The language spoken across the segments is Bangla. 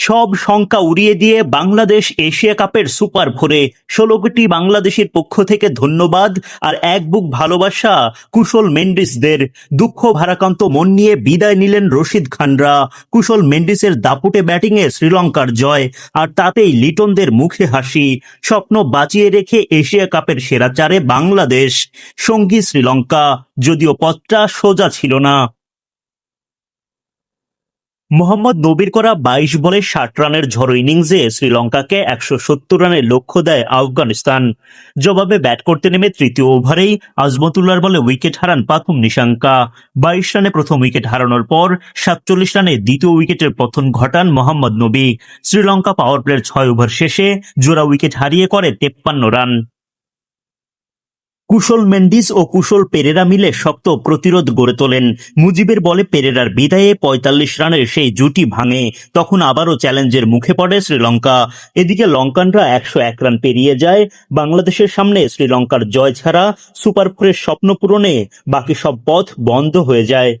সব শঙ্কা উড়িয়ে দিয়ে বাংলাদেশ এশিয়া কাপের সুপার ফোরে। ষোলো কোটি বাংলাদেশের পক্ষ থেকে ধন্যবাদ আর এক বুক ভালোবাসা কুশল মেন্ডিসদের। দুঃখ ভারাক্রান্ত মন নিয়ে বিদায় নিলেন রশিদ খানরা। কুশল মেন্ডিসের দাপুটে ব্যাটিংয়ে শ্রীলঙ্কার জয় আর তাতেই লিটনদের মুখে হাসি। স্বপ্ন বাঁচিয়ে রেখে এশিয়া কাপের সেরা চারে বাংলাদেশ। সঙ্গী শ্রীলঙ্কা, যদিও পথটা সোজা ছিল না। মোহাম্মদ নবীর করা বাইশ বলে ষাট রানের ঝড়ো ইনিংসে শ্রীলঙ্কাকে একশো সত্তর রানের লক্ষ্য দেয় আফগানিস্তান। জবাবে ব্যাট করতে নেমে তৃতীয় ওভারেই আজমতুল্লার বলে উইকেট হারান পাথুম নিশাঙ্কা। বাইশ রানে প্রথম উইকেট হারানোর পর সাতচল্লিশ রানে দ্বিতীয় উইকেটের পতন ঘটান মোহাম্মদ নবী। শ্রীলঙ্কা পাওয়ার প্লের ছয় ওভার শেষে জোড়া উইকেট হারিয়ে করে তেপ্পান্ন রান। কুশল মেন্ডিস ও কুশল পেরেরা মিলে শক্ত প্রতিরোধ গড়ে তোলেন। মুজিবের বলে পেরেরার বিদায়ে পঁয়তাল্লিশ রানের সেই জুটি ভাঙে। তখন আবারও চ্যালেঞ্জের মুখে পড়ে শ্রীলঙ্কা। এদিকে লঙ্কানরা একশো এক রান পেরিয়ে যায়। বাংলাদেশের সামনে শ্রীলঙ্কার জয় ছাড়া সুপার ফোরের স্বপ্ন পূরণে বাকি সব পথ বন্ধ হয়ে যায়।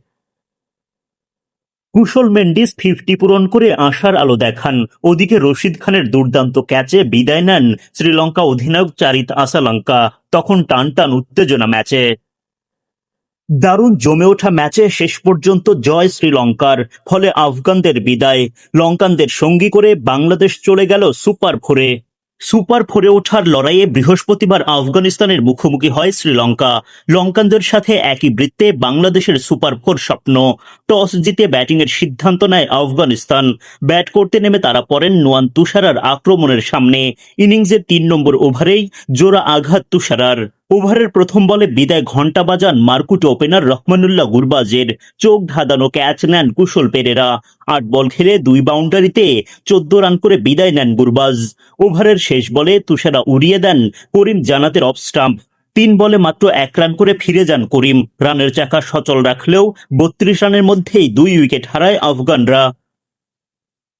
কুশল মেন্ডিস ফিফটি পূরণ করে আশার আলো দেখান। ওদিকে রশিদ খানের দুর্দান্ত ক্যাচে বিদায় নেন শ্রীলঙ্কা অধিনায়ক চারিত আসালঙ্কা। তখন টান টান উত্তেজনা ম্যাচে। দারুণ জমে ওঠা ম্যাচে শেষ পর্যন্ত জয় শ্রীলঙ্কার, ফলে আফগানদের বিদায়। লঙ্কানদের সঙ্গী করে বাংলাদেশ চলে গেল সুপার ফোরে। সুপার ফোরে ওঠার লড়াইয়ে বৃহস্পতিবার আফগানিস্তানের মুখোমুখি হয় শ্রীলঙ্কা। লঙ্কানদের সাথে একই বৃত্তে বাংলাদেশের সুপার ফোর স্বপ্ন। টস জিতে ব্যাটিংয়ের সিদ্ধান্ত নেয় আফগানিস্তান। ব্যাট করতে নেমে তারা পড়েন নোয়ান তুষারার আক্রমণের সামনে। ইনিংসের তিন নম্বর ওভারেই জোড়া আঘাত তুষারার। ওভারের প্রথম বলে বিদায় ঘণ্টা বাজান মার্কুট ওপেনার রহমানুল্লাহ গুরবাজের চোখ ধাঁধানো ক্যাচ নেন কুশল পেরেরা। আট বল খেলে দুই বাউন্ডারিতে চোদ্দ রান করে বিদায় নেন গুরবাজ। ওভারের শেষ বলে তুষারা উড়িয়ে দেন করিম জানাতের অফ স্টাম্প। তিন বলে মাত্র এক রান করে ফিরে যান করিম। রানের চাকা সচল রাখলেও বত্রিশ রানের মধ্যেই দুই উইকেট হারায় আফগানরা।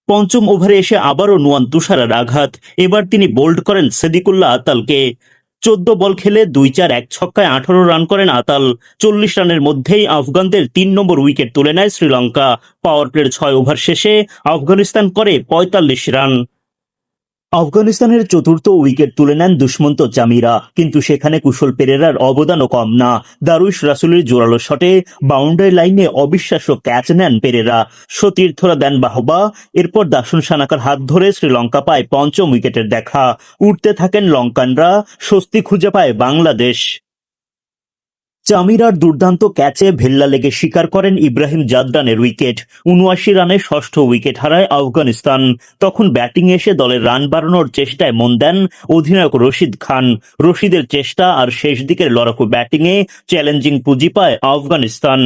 পঞ্চম ওভারে এসে আবারও নোয়ান তুষারার আঘাত। এবার তিনি বোল্ড করেন সেদিকুল্লাহ আতালকে। চোদ্দ বল খেলে দুই চার এক ছক্কায় আঠারো রান করেন আতাল চল্লিশ রানের মধ্যেই আফগানদের তিন নম্বর উইকেট তুলে নেয় শ্রীলঙ্কা। পাওয়ার প্লের ছয় ওভার শেষে আফগানিস্তান করে পঁয়তাল্লিশ রান। আফগানিস্তানের চতুর্থ উইকেট তুলে নেন দুষ্মন্ত জামিরা, কিন্তু সেখানে কুশল পেরেরার অবদানও কম না। দারুইশ রাসুলের জোরালো শটে বাউন্ডারি লাইনে অবিশ্বাস্য ক্যাচ নেন পেরেরা। সতীর্থরা দেন বাহবা, এরপর দাসন সানাকার হাত ধরে শ্রীলঙ্কা পায় পঞ্চম উইকেটের দেখা। উঠতে থাকেন লঙ্কানরা, স্বস্তি খুঁজে পায় বাংলাদেশ। চামিরার দুর্দান্ত ক্যাচে ভেল্লা লেগে শিকার করেন ইব্রাহিম জাদ্দানের উইকেট। উনআশি রানে ষষ্ঠ উইকেট হারায় আফগানিস্তান। তখন ব্যাটিং এসে দলের রান বাড়ানোর চেষ্টায় মন দেন অধিনায়ক রশিদ খান। রশিদের চেষ্টা আর শেষ দিকের লড়াকু ব্যাটিংয়ে চ্যালেঞ্জিং পুঁজি পায় আফগানিস্তান।